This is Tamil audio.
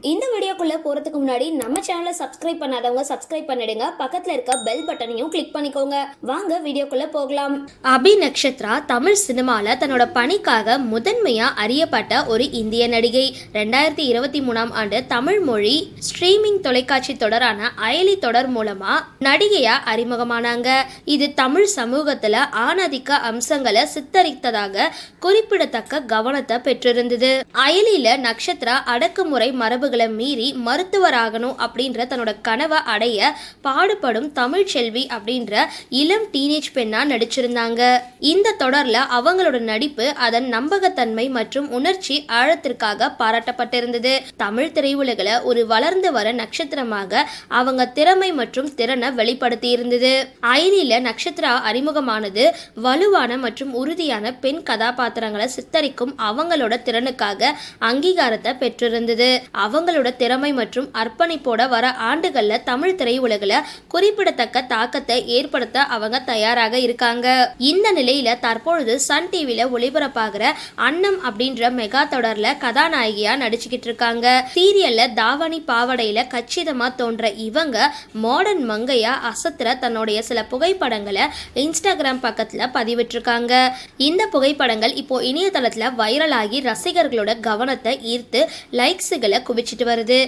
இந்த வீடியோக்குள்ளே போறதுக்கு முன்னாடி நம்ம சேனலை சப்ஸ்கிரைப் பண்ணாதவங்க சப்ஸ்கிரைப் பண்ணிடுங்க. பக்கத்தில் இருக்க பெல் பட்டனையும் கிளிக் பண்ணிக்கோங்க. வாங்க வீடியோக்குள்ளே போகலாம். அபி நக்ஷத்ரா தமிழ் சினிமாவில் தன்னோட பணிக்காக முதன்மையாக அறியப்பட்ட ஒரு இந்திய நடிகை. ரெண்டாயிரத்தி இருபத்தி மூணாம் ஆண்டு தமிழ் மொழி ஸ்ட்ரீமிங் தொலைக்காட்சி தொடரான அயலி தொடர் மூலமாக நடிகையாக அறிமுகமானாங்க. இது தமிழ் சமூகத்தில் ஆணாதிக்க அம்சங்களை சித்தரித்ததாக குறிப்பிடத்தக்க கவனத்தை பெற்றிருந்தது. அயலியில் நக்ஷத்ரா அடக்குமுறை மரபுகளை மீறி மருத்துவராகணும் அப்படின்ற தன்னோட கனவை அடைய பாடுபடும் தமிழ் செல்வி அப்படின்ற இளம் டீனேஜ் பெண்ணா நடிச்சிருந்தாங்க. இந்த தொடர்ல அவங்களோட நடிப்பு அதன் நம்பகத்தன்மை மற்றும் உணர்ச்சி ஆழத்திற்காக பாராட்டப்பட்டிருந்தது. தமிழ் திரையுலகில் ஒரு வளர்ந்து வர நட்சத்திரமாக அவங்க திறமை மற்றும் திறனை வெளிப்படுத்தி இருந்தது அயலியில நட்சத்திரா அறிமுகமானது வலுவான மற்றும் உறுதியான பெண் கதாபாத்திரங்களை சித்தரிக்கும் அவங்களோட திறனுக்காக அங்கீகாரத்தை பெற்றிருந்தது. அவங்களோட திறமை மற்றும் அர்ப்பணிப்போட வர ஆண்டுகள்ல தமிழ் திரையுலகில் குறிப்பிடத்தக்க தாக்கத்தை ஏற்படுத்த அவங்க தயாராக இருக்காங்க. இந்த நிலையில தற்பொழுது சன் டிவியில ஒளிபரப்பாகிற அன்னம் அப்படின்ற மெகா தொடர்ல கதாநாயகியா நடிச்சுக்கிட்டு இருக்காங்க. சீரியல்ல தாவணி பாவடையில கச்சிதமா தோன்ற இவங்க மாடர்ன் மங்கையா அசத்துற தன்னுடைய சில புகைப்படங்களை இன்ஸ்டாகிராம் பக்கத்துல பதிவிட்டிருக்காங்க. இந்த புகைப்படங்கள் இப்போ இணையதளத்துல வைரலாகி ரசிகர்களோட கவனத்தை ஈர்த்து லைக்ஸுகளை குவிச்சிட்டு வருது.